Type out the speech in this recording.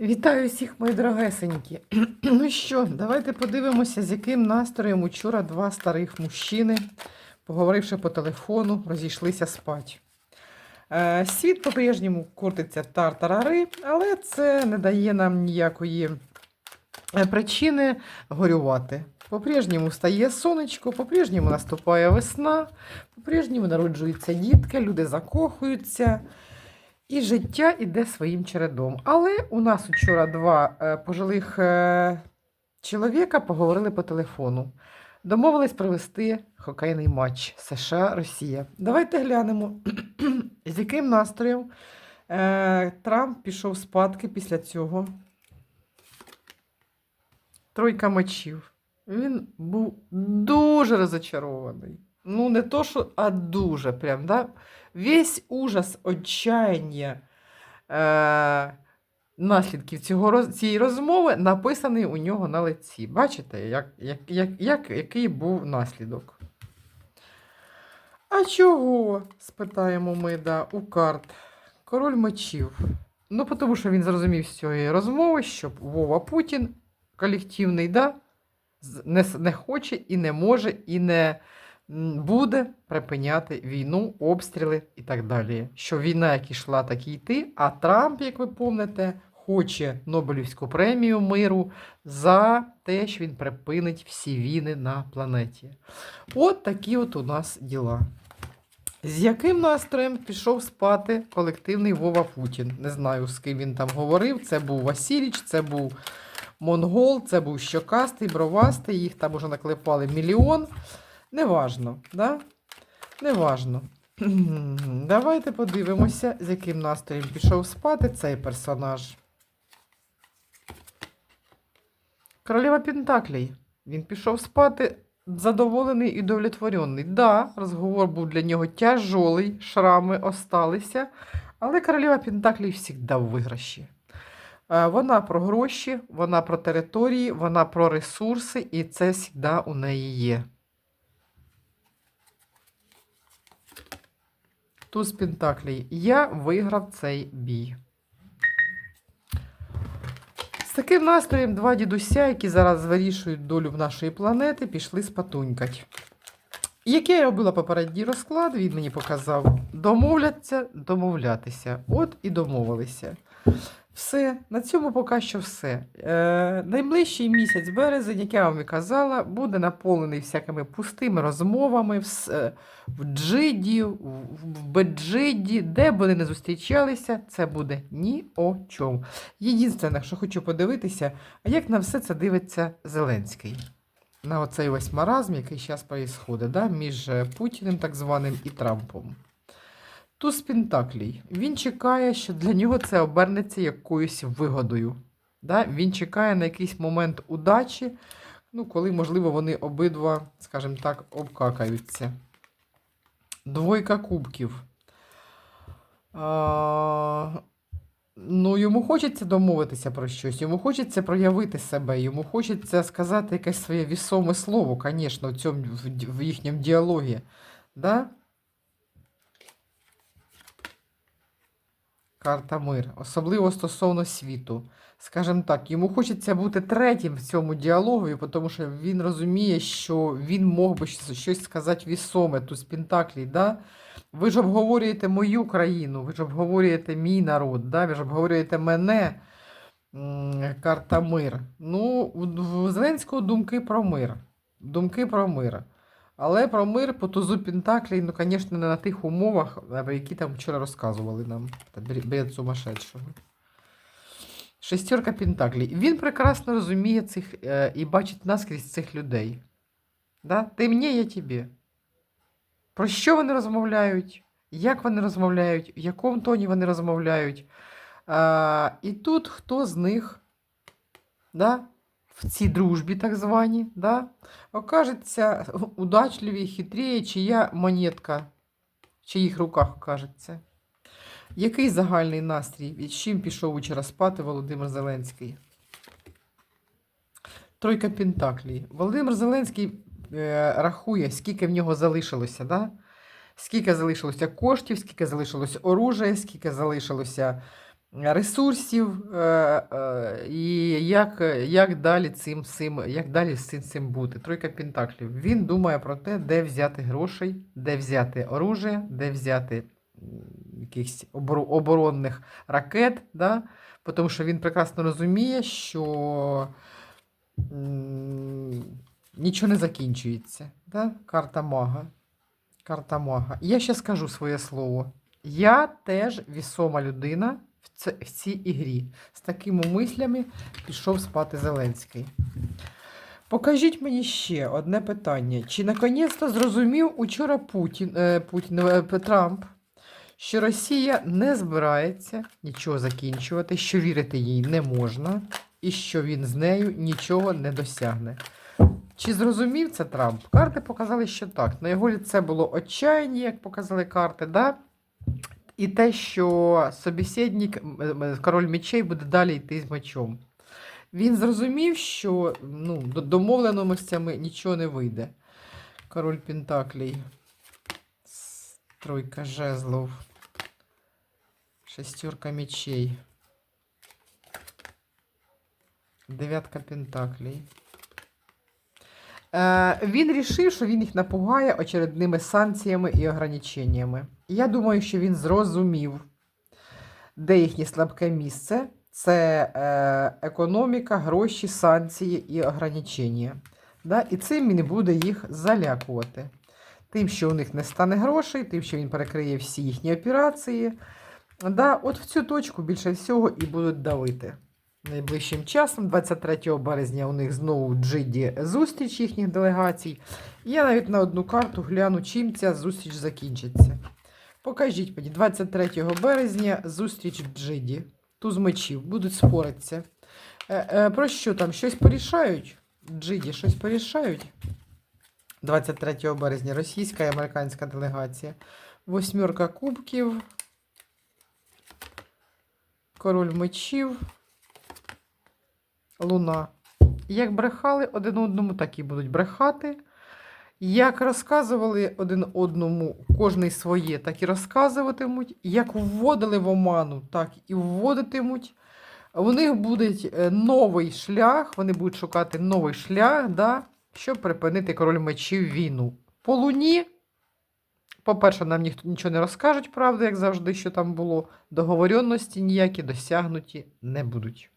Вітаю всіх, мої дорогесенькі. Ну що, давайте подивимося, з яким настроєм учора два старих мужчини, поговоривши по телефону, розійшлися спать. Е, світ по-прежньому крутиться тартарари, але це не дає нам ніякої е, причини горювати. По-прежньому стає сонечко, по-прежньому наступає весна, по-прежньому народжуються дітки, люди закохуються. І життя іде своїм чередом. Але у нас вчора два е, пожилих е, чоловіка поговорили по телефону. Домовились провести хокейний матч США-Росія. Давайте глянемо, з яким настроєм е, Трамп пішов спадки після цього. Тройка мечів. Він був дуже розочарований. Ну, не то, що, а дуже прям, да? Весь ужас, отчаяння е, наслідків цього, цієї розмови написаний у нього на лиці. Бачите, як, як, як, як, який був наслідок? А чого? спитаємо ми да, у карт. Король мечів. Ну, тому що він зрозумів з цієї розмови, що Вова Путін колективний, да, не, не хоче і не може, і не буде припиняти війну, обстріли і так далі. Що війна, як ішла, так і йти. А Трамп, як ви пам'ятаєте, хоче Нобелівську премію миру за те, що він припинить всі війни на планеті. От такі от у нас діла. З яким настроєм пішов спати колективний Вова Путін? Не знаю, з ким він там говорив. Це був Васіліч, це був Монгол, це був щокастий, бровастий, їх там уже наклепали мільйон. Неважно, да? Неважно. Давайте подивимося, з яким настроєм пішов спати цей персонаж. Королева Пентаклей. Він пішов спати задоволений і удовлетворений. Да, розговор був для нього тяжолий, шрами осталися, але королева Пентаклей завжди в виграші. Е, Вона про гроші, вона про території, вона про ресурси, і це завжди у неї є. Туз Пентаклей. Я виграв цей бій. З таким настроєм два дідуся, які зараз вирішують долю нашої планети, пішли спатунькать. Яке я робила попередній розклад, він мені показав. Домовляться, домовлятися. От і домовилися. Все, на цьому поки що все. Е, найближчий місяць березень, як я вам і казала, буде наповнений всякими пустими розмовами в, е, в Джиді, в, в Беджиді, де б вони не зустрічалися, це буде ні о чому. Єдине, що хочу подивитися, а як на все це дивиться Зеленський. На оцей весь маразм, який зараз відбувається, да, між е, Путіним так званим і Трампом. Туз Пентаклій. Він чекає, що для нього це обернеться якоюсь вигодою. Да? Він чекає на якийсь момент удачі, ну, коли, можливо, вони обидва, скажімо так, обкакаються. Двойка кубків. А, ну, йому хочеться домовитися про щось, йому хочеться проявити себе, йому хочеться сказати якесь своє вісоме слово, звісно, в, цьому, в їхньому діалогі. Да? Карта мир, особливо стосовно світу. Скажімо так, йому хочеться бути третім в цьому діалогові, тому що він розуміє, що він мог би щось сказати вісоме, тут з Пентаклій, да? Ви ж обговорюєте мою країну, ви ж обговорюєте мій народ, да? ви ж обговорюєте мене. Карта мир. Ну, у Зеленського думки про мир. Думки про мир. Але про мир по тузу Пентаклей, ну, звісно, не на тих умовах, е, які там вчора розказували нам. Бред- сумасшедшого. Шестерка Пентаклей. Він прекрасно розуміє цих е, і бачить наскрізь цих людей. Да? Ти мені, я тобі. Про що вони розмовляють? Як вони розмовляють, в якому тоні вони розмовляють. А, і тут хто з них да, в цій дружбі, так званій, да, окажеться удачливі, хитріє, чия монетка в чиїх руках окажеться. Який загальний настрій? Від чим пішов вчора спати Володимир Зеленський? Тройка Пентаклій. Володимир Зеленський е, рахує, скільки в нього залишилося, да? скільки залишилося коштів, скільки залишилося оружия, скільки залишилося ресурсів, е, е, і як, як, далі цим, цим, як далі з цим, цим бути. Тройка Пентаклів. Він думає про те, де взяти грошей, де взяти оружие, де взяти якихось оборо- оборонних ракет. Да? Тому що він прекрасно розуміє, що нічого не закінчується. Да? Карта мага. Карта мага. Я ще скажу своє слово. Я теж вісома людина в, цій ігрі. З такими мислями пішов спати Зеленський. Покажіть мені ще одне питання. Чи наконець-то зрозумів учора Путін, е, Путін е, Трамп, що Росія не збирається нічого закінчувати, що вірити їй не можна, і що він з нею нічого не досягне? Чи зрозумів це Трамп? Карти показали, що так. На його ліце було отчаяння, як показали карти, да? І те, що собеседник, король мечей, буде далі йти з мечом. Він зрозумів, що ну, до- домовленостями нічого не вийде. Король Пентаклей. С- Тройка жезлов. Шестерка мечей. Дев'ятка пентаклей. Е, він рішив, що він їх напугає очередними санкціями і ограниченнями. Я думаю, що він зрозумів, де їхнє слабке місце. Це е, економіка, гроші, санкції і ограничення. Да? І цим він буде їх залякувати. Тим, що у них не стане грошей, тим, що він перекриє всі їхні операції. Да? От в цю точку більше всього і будуть давити. Найближчим часом, 23 березня, у них знову Джиді зустріч їхніх делегацій. Я навіть на одну карту гляну, чим ця зустріч закінчиться. Покажіть мені, 23 березня зустріч в Джиді. Туз мечів, будуть споритися. Е, е, про що там? Щось порішають? Джиді щось порішають? 23 березня російська і американська делегація. Восьмерка кубків. Король мечів. Луна. Як брехали один одному, так і будуть брехати. Як розказували один одному кожний своє, так і розказуватимуть. Як вводили в оману, так і вводитимуть. У них буде новий шлях, вони будуть шукати новий шлях, да, щоб припинити король мечів війну. По луні, по-перше, нам ніхто нічого не розкажуть, правда, як завжди, що там було. Договоренності ніякі досягнуті не будуть.